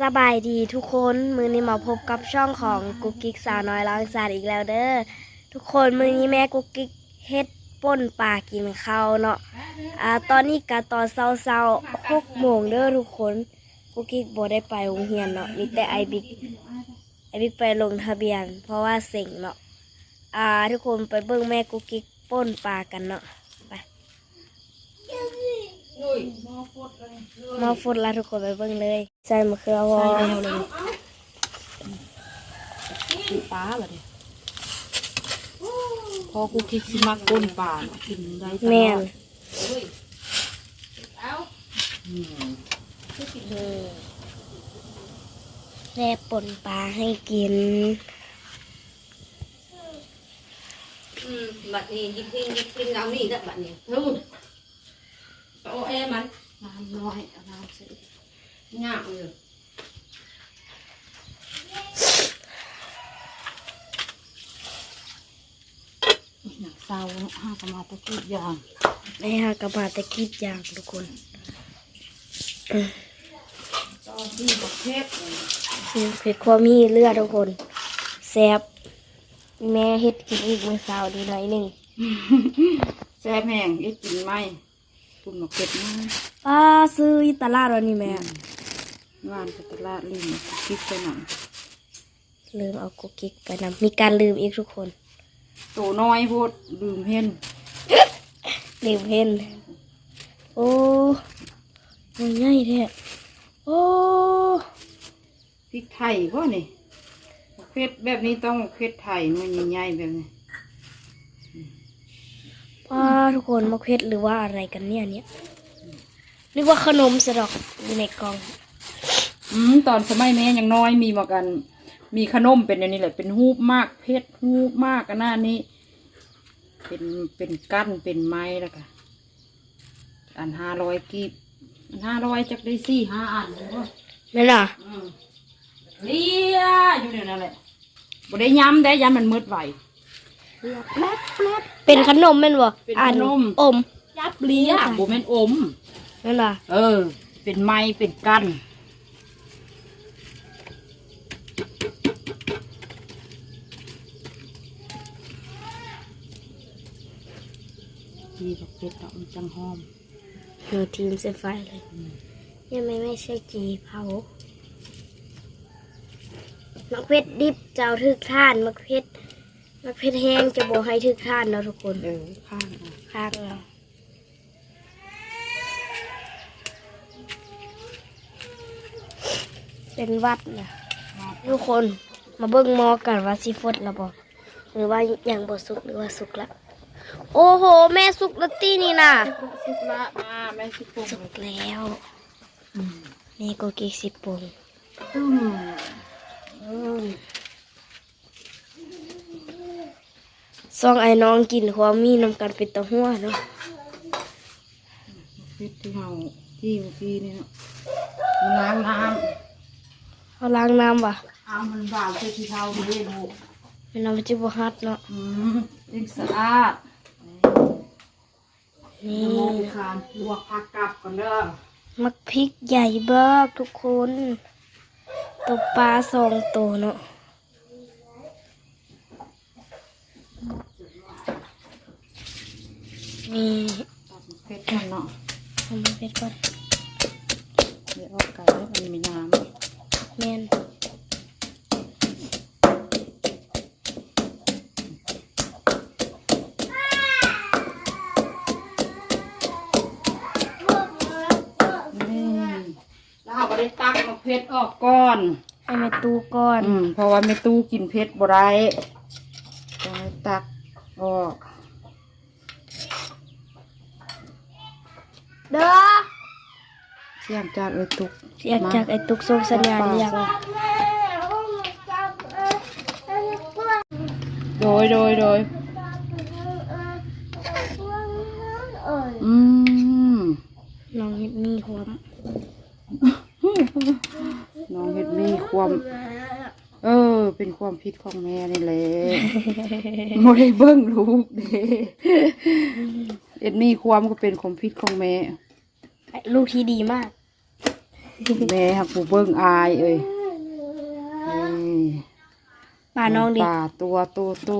สบายดีทุกคนมือนี้มาพบกับช่องของกุ๊กกิ๊กสาวน้อยล้างจานอีกแล้วเด้อทุกคนมือนี้แม่กุ๊กกิ๊กเฮ็ดป่นปลากินข้าวเนาะอ่าตอนนี้กะตอนเช้าๆหกโมงเด้อทุกคนกุ๊กกิ๊กบ่ได้ไปโรงเรียนเนาะมีแต่ไอบิ๊กไอบิ๊กไปลงทะเบียน เพราะว่าเซ็งเนาะอ่าทุกคนไปเบิ่งแม่กุ๊กกิ๊กป่นปลากันเนาะ มาฟุดละทุกคนไปเบิ่งเลย ใส่มะเขือวอกินปลาแบบนี้พอกูคิดสิมักก้นปลาน่ะกินได้ตลอดแม่นอืมแม่ป่นปลาให้กินอืมบัดนี้ยิบพิงยิบพิงเอานี่ก็บัดนี้นู่น โอ้เอ้มันน้ำน้อยเอาน้ำใส่ยากเลยหนักเศร้าเนาะห้ากะมาตะกี้อย่างในฮากระบาตะกีบยางทุกคนตอนที่ประเภทนี่เผ็ดความมีเลือดทุกคนแซ่บแม่เฮ็ดกินอีกมื้อเช้าดีหน่อยหนึงแซ่บแห้งเอ็ดกินไหม คุณมาเก็บมาป้าซื้ออีตลาดวันนี้แม่วานไปตลาดลิมคิดไปหนังลืมเอากุกกิ๊กไปนำมีการลืมอีกทุกคนโตน้อยโพดลืมเห็นลืมเห็นโอ้มันใหญ่แท้โอ้พริกไทยพ่นี่ประเภทแบบนี้ต้องประเภทไทยมันใหญ่ๆแบบนี้ ป้าทุกคนมะเขือหรือว่าอะไรกันเนี่ยเนี่ยนึกว่าขนมสะดอกอยู่ในกล่องอืมตอนสมัยแม่ยังน้อยมีมากัน มีขนมเป็นอย่างนี้แหละเป็นหูบมากเพชรหูบมากกันหน้านี้ เป็นเป็นกั้นเป็นไม้แล้วก็อันห้าร้อยกีบอันห้าร้อยจักได้สี่ห้าอันเลยว่านั่นน่ะอืมเลียอยู่เดี๋ยวนั่นแหละบ่ได้ย้ำได้ย้ำมันมืดไหวเลีย แป๊บแป๊บเป็นขนมแม่นบ่เป็นอ่าขนม อมยับเลียบ่แม่นอม นั่นน่ะเออ เป็นไม้เป็นกั้นมีแบบเพชรดอกมันจังหอมหนูทีมเซฟไฟเลยยังไม่ไม่ใช่จีเผามักเพชรดิบเจ้าทึกท่านมักเพชร มักเพชรแห้งจะบอกให้ทึกท่านเนาะทุกคนเออข้างอะข้างเราเป็นวัดนะทุกคนมาเบิ่งหมอกันว่าสิฟดแล้วบอกหรือว่าอย่างบดสุกหรือว่าสุกละ โอ้โห แม่สุกแล้วตีนี่น่ะสิบละมาแม่สิบปงสุกแล้วนี่โกกิสิบปงอืมเออ ซองไอ้น้องกินความมีนำกันเป็นตะหัวเนาะเพชรที่เฮาที่เมื่อกี้นี่เนาะมันล้างน้เอาล้างน้ำว่ะำเอามันบางเพชรที่เฮาเลยลูกเป็นน้ำจิบฮัดเนาะอืมเอ็งสะอาดนี่มองคานลวกผักกลับก่อนเด้อมักพริกใหญ่เบิกทุกคนตัวปลาสองตัวเนาะ นี่ตัดเพชรมันเนาะทำให้เพชรก่อนเดี๋ยวเอาไก่แล้วมันมีน้แม่นำนี่แล้วเราก็ได้ตักเอาเพชรออกก่อนให้แม่ตูก่อน อืมเพราะว่าไม่ตู้กินเพชรบ่ได้ต้องให้ตักออก เด้อเสียงจานเอ้ยตุกเสียงจากไอ้ตุกส่งสัญญาณเรียกโดยโดยโดยอืมน้องเฮ็ดมีความน้องเฮ็ดมีความ เออ เป็นความผิดของแม่นี่แหละไม่ได้เบิ้งลูกเด้ เอ็ดมีความก็เป็นความผิดของแม่ลูกที่ดีมาก แม่หักผู้เบิ่งอายเอ้ยนี่ป่าน้องดิป่าตัวโตโต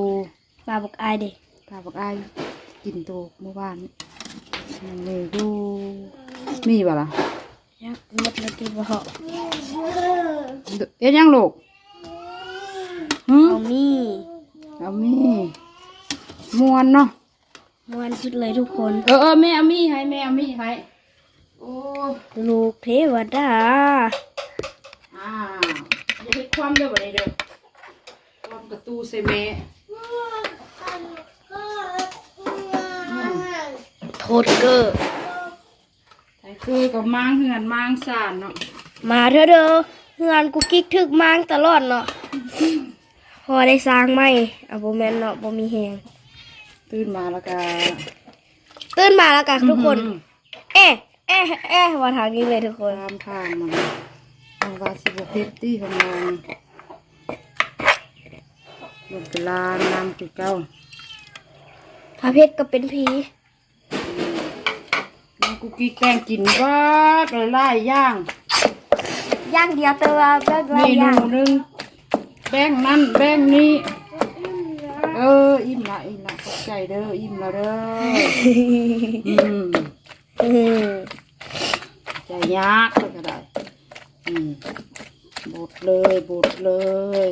ป่าบอกอายดิป่าบักอายกินโตเมื่อวานนี่นี่ดูมีบ่ล่ะยักหมดแล้วที่บอกเอ็ดยังลูกหืมเอามีเอามีมวนเนาะ มวนสุดเลยทุกคน เออเออแม่เอามีให้แม่เอามีให้โอ้ลูกเทวดาอ่าอย่าไปคว่ำเด้อบัดนี้เด้อคว่ำประตูใส่แม่โทษเกอร์ไอ้คือกับมางเหือนมางสานเนาะมาเถอะเด้อเฮือนกูกิ๊กถึกมางตลอดเนาะพอได้สร้างไหมอะบ่แม่นเนาะบ่มีแฮง ตื่นมาแล้วก็ตื่นมาแล้วกันทุกคน อื้อหือเอ๊ะเอ๊ะเอ๊ะมาทางนี้เลยทุกคนตามทางมันเอาวาสิบเพชรตี้ของเราหมดเวลานำคือเก้าพระเพชรก็เป็นผีน้องกุกกี้แกล้งกินวัดเลยไล่ย่าง ย่างเดียวตัวเบิกเมไล่นูย่างหนึ่งแบ่งนั่นแบ่งนี้ เอออิ่มละอิ่มละขอบใจเด้ออิ่มละเด้ออืมอืมใจยากเลยก็ได้อืมบดเลยบดเลย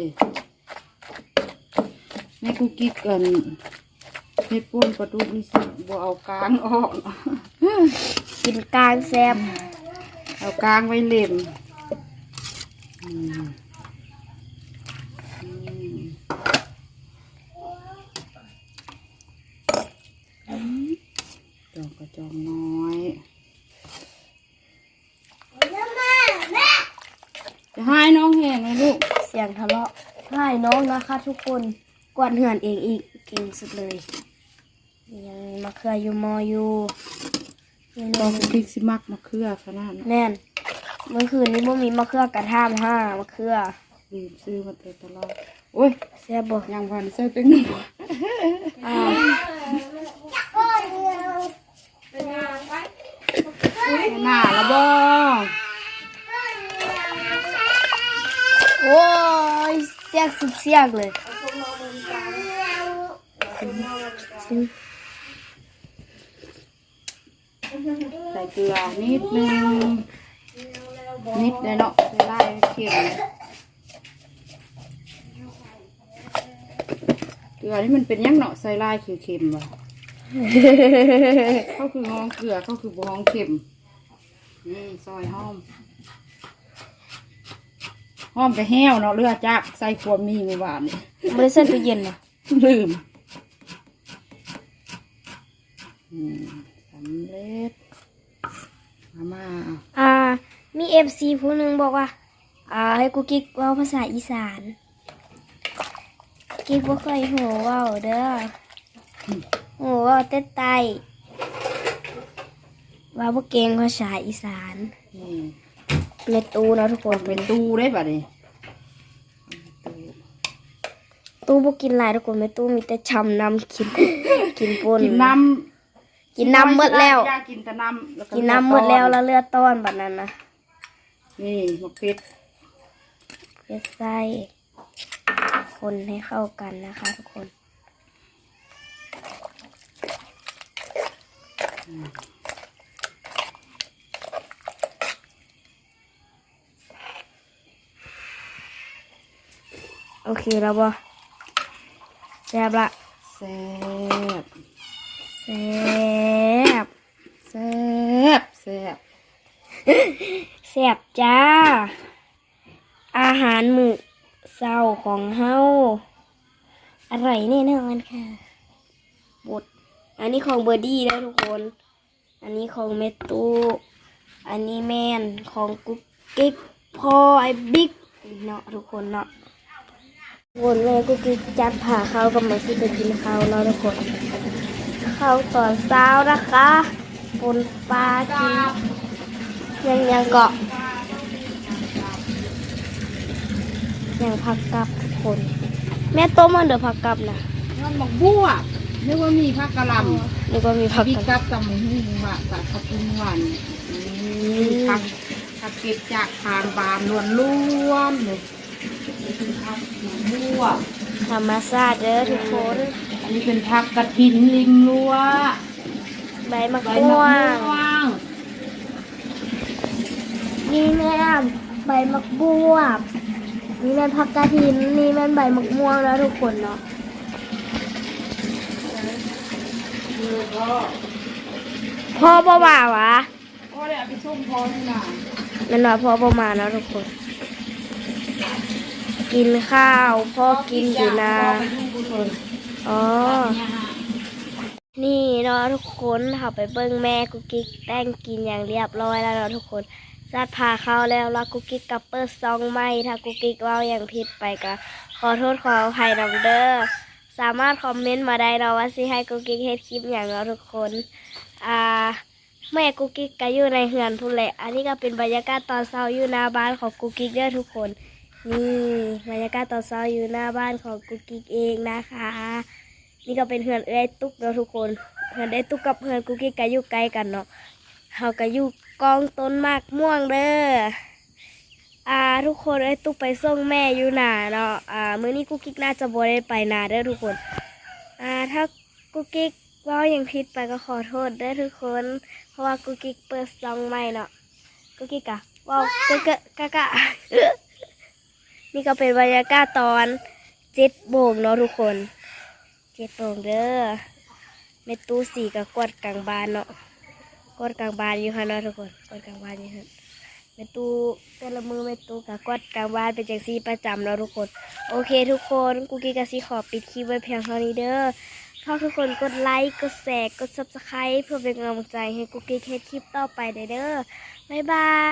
แม่กุกกิ๊กกันเฮ็ดป่นปลาดุกนี่สิบ่เอากลางออกกินกลางแซมเอากลางไว้เล่มอืมอืมจองก ระจองน้อยจะให้น้องแห้งเลยลูก เสียงทะเลาะใช่น้องนะคะ ทุกคนกวาดเหือนเองอีกเก่งสุดเลย ยังมีมะเขืออยู่มออยู่นี่ตองพริกสิมักมะเขือขนาดนั้นแน่นเมื่อคืนนี้บ่มีมะเขือกระท่ามห้ามะเขือลืมซื้อมาแต่ตลอดโอ้ยแซ่บบ่ยังพันเสื้อเป็นหนึ่งอ้าว หน้าละบ่โอ้ยเสียกสุดเสียกเลยใส่เกลือนิดนึง นิดเลยเนาะใส่ไล่เค็มเลยเกลือนี่มันเป็นยังเนาะใส่ไล่คือเค็มว่ะ เขาคือห้องเกลือเขาคือบ่ห้องเค็มนี่ซอยห้อมห้อมไปแห้วเนาะเลือดจักใส่ความมีเมื่อวานนี่บริษัทตู้เย็นนะลืมอืมสำเร็จมามาเอาอ่า มีเอฟซีผู้หนึ่งบอกว่า อ่า ให้กูกิ๊กเว่าภาษาอีสาน กิ๊กบ่เคยหัวเว่าเด้อ หัวเว่าเต้นไตว่าบ่เก่งภาษาอีสานนี่ในตู้เนาะทุกคนเป็นตู้ได้ป่ะนี่ตู้ตู้บ่กินหลายทุกคนในตู้มีแต่ชำน้ำกิน กินป่นกินน้ำกินน้ำหมดแล้วอยากกินแต่น้ำแล้วกินน้ำหมดแล้วแล้วเลือดต้อนแบบนั้นนะนี่มะเขือเพื่อใส่คนให้เข้ากันนะคะทุกคน โอเคแล้วบ่แซ่บละแซ่บแซ่บแซ่บแซ่บแซ่บจ้า อาหารมื้อเช้าของเฮาอร่อยแน่นอนค่ะบด อันนี้ของเบอร์ดี้แล้วทุกคน อันนี้ของเมตูอันนี้แมนของกุ๊กกิ๊กพ่อไอ้บิ๊กเนาะทุกคนเนาะวนแม่กุ๊กกิ๊กจัดผ่าเขาวกำลังที่จะกินข้าวเนาะทุกคนข้าวตอนเช้านะคะปนปลากินยังยังเกาะยังผักกับทุกคน แม่ต้มมันเดี๋ยวผักกับนะมันบอกบัว นึกว่ามีผักกะหล่ำนึกว่ามีผักพี่กับกับตำหูหวานกับข้าวปุ้นหวานอืมผักผัผักเก็บจากทางบานล้วนล้วนๆเลยนี่เป็นผักหมูมั่วธรรมชาติเด้อทุกคน อันนี้เป็นผักกระถินริมรั้วใบมะใบม่มะวม่งวงนี่แม่ใบมะบวบนี่แม่นผักกระถินนี่แม่นใบมะม่วงแล้วทุกคนเนาะ นี่ก็พ่อบ่มาวะก็ได้เอาไปส้มพอที่ไหนนั่นว่าพ่อบ่มาแล้วทุกคน กินข้าว พ่อกินอยู่นะไปดูกุศลอ๋อ เนี่ยฮะนี่เนาะทุกคนเขาไปเบิ้งแม่กุ๊กกิ๊กแต่งกินอย่างเรียบร้อยแล้วเนาะทุกคนซัดพาเข้าแล้วแล้วกุ๊กกิ๊กกับเปิดซองไม่ถ้ากุ๊กกิ๊กเว่าอย่างผิดไปก็ขอโทษขออภัยน้องเด้อ สามารถคอมเมนต์มาได้เนาะว่าสิให้กุ๊กกิ๊กเฮ็ดคลิปอย่างเนาะทุกคน อ่าแม่กุ๊กกิ๊กก็อยู่ในเฮือนพุ่นแหละอันนี้ก็เป็นบรรยากาศตอนเช้าอยู่หน้าบ้านของกุ๊กกิ๊กเด้อทุกคน นี่บรรยากาศตอนเช้าอยู่หน้าบ้านของกุ๊กกิ๊กเองนะคะ นี่ก็เป็นเพื่อนเอ้ยตุ๊กเนาะทุกคนเพื่อนได้ตุ๊กกับเพื่อนกุ๊กกิ๊กก็อยู่ใกล้กันเนาะเฮาก็อยู่กองต้นมากม่วงเด้อ อ่าทุกคนเอ้ตุ๊กไปส่งแม่อยู่หนาเนาะอ่ามื้อนี้กุ๊กกิ๊กน่าจะบ่ได้ไปนาเด้อทุกคนอ่าถ้ากุ๊กกิ๊กว่าอย่างผิดไปก็ขอโทษเด้อทุกคน เพราะว่ากุ๊กกิ๊กเปิดซองใหม่เนาะกุ๊กกิ๊กอะว้าวกะกะกะกะนี่ก็เป็นบรรยากาศตอนเจ็ดโมงเนาะทุกคนเจ็ดโมงเด้อเมตูสีกับกวดกลางบานเนาะกวดกลางบานอยู่ฮะเนาะทุกคนกวดกลางบานอยู่ฮะ เม็ดตู้แต่ละมือแม่ตูกับกวาดกลางบานเป็นจังซี่ประจำเนาะทุกคน โอเค ทุกคนกูกีกะซีขอปิดคลิปไว้เพียงเท่านี้เด้อถ้าทุกคนกดไลค์กดแชร์กดซับสไคร b ์เพื่อเป็นกำลังใจให้กูกีเฮ็ดคลิปต่อไปเด้อบ๊ายบาย